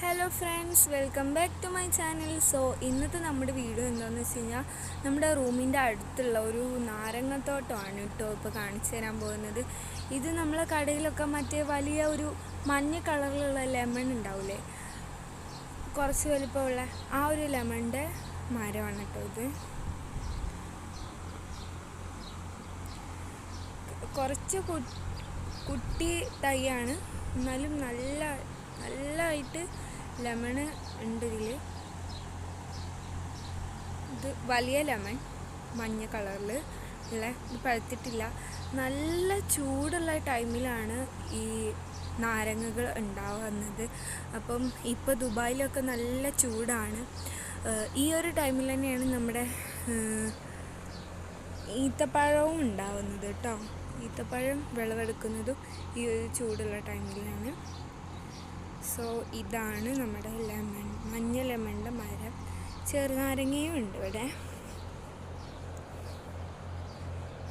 Hello friends welcome back to my channel so ഇന്നത്തെ നമ്മുടെ video എന്താണെന്ന് വെച്ച് കഴിഞ്ഞാൽ നമ്മുടെ റൂമിന്റെ അടുത്തുള്ള ഒരു നാരങ്ങത്തോട്ടമാണ് കേട്ടോ ഇപ്പോൾ കാണിച്ചു തരാൻ പോകുന്നത്. ഇത് നമ്മളെ കടയിലൊക്കെ മറ്റേ വലിയ ഒരു മഞ്ഞ കളറിലുള്ള ലെമൺ ഉണ്ടാവില്ലേ കുറച്ച് വലിപ്പമുള്ള ആ ഒരു ലെമണിന്റെ മരമാണ് കേട്ടോ ഇത്. കുറച്ച് കുട്ടി തൈയാണ്. എന്നാലും നല്ല നല്ലതായിട്ട് ലെമൺ ഉണ്ട് ഇതിൽ ഇത് വലിയ ലെമൺ മഞ്ഞ കളറിൽ ഉള്ള ഇത് പഴുത്തിട്ടില്ല. നല്ല ചൂടുള്ള ടൈമിലാണ് ഈ നാരങ്ങകൾ ഉണ്ടാവുന്നത്. അപ്പം ഇപ്പോൾ ദുബായിലൊക്കെ നല്ല ചൂടാണ്. ഈ ഒരു ടൈമിൽ തന്നെയാണ് നമ്മുടെ ഈത്തപ്പഴവും ഉണ്ടാവുന്നത് കേട്ടോ. ഈത്തപ്പഴം വിളവെടുക്കുന്നതും ഈ ഒരു ചൂടുള്ള ടൈമിലാണ്. സോ ഇതാണ് നമ്മുടെ ലെമൺ മഞ്ഞ ലെമണിന്റെ മരം. ചെറുനാരങ്ങയും ഉണ്ട് ഇവിടെ.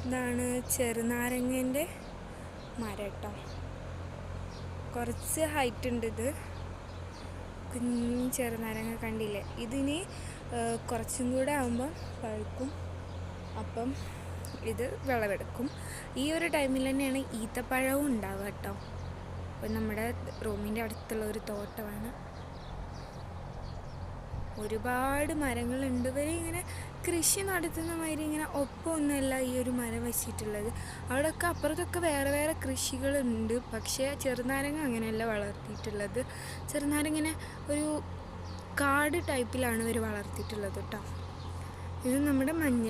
ഇതാണ് ചെറുനാരങ്ങേന്റെ മരം കേട്ടോ കുറച്ച് ഹൈറ്റ് ഉണ്ട് ഇത്. കുഞ്ഞു ചെറുനാരങ്ങ കണ്ടില്ലേ? ഇതിന് കുറച്ചും കൂടെ ആകുമ്പം പഴുക്കും. അപ്പം ഇത് വിളവെടുക്കും. ഈ ഒരു ടൈമിൽ തന്നെയാണ് ഈത്തപ്പഴവും ഉണ്ടാവുക കേട്ടോ അപ്പം നമ്മുടെ റൂമിന്റെ അടുത്തുള്ള ഒരു തോട്ടമാണ്. ഒരുപാട് മരങ്ങളുണ്ട്. ഇവർ ഇങ്ങനെ കൃഷി നടത്തുന്ന മാതിരി ഇങ്ങനെ ഒപ്പമൊന്നുമല്ല ഈ ഒരു മരം വെച്ചിട്ടുള്ളത്. അവിടെയൊക്കെ അപ്പുറത്തൊക്കെ വേറെ വേറെ കൃഷികളുണ്ട്. പക്ഷേ ചെറുനാരങ്ങ അങ്ങനെയല്ല വളർത്തിയിട്ടുള്ളത്. ചെറുനാരങ്ങനെ ഒരു കാട് ടൈപ്പിലാണ് ഇവർ വളർത്തിയിട്ടുള്ളത് കേട്ടോ. ഇത് നമ്മുടെ മഞ്ഞ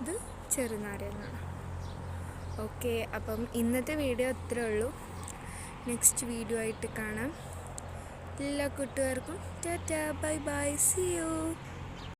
ഇത് ചെറുനാരങ്ങ. ഓക്കെ അപ്പം ഇന്നത്തെ വീഡിയോ അത്രേ ഉള്ളൂ. നെക്സ്റ്റ് വീഡിയോ ആയിട്ട് കാണാം. എല്ലാ കൂട്ടുകാർക്കും tata bye bye see you.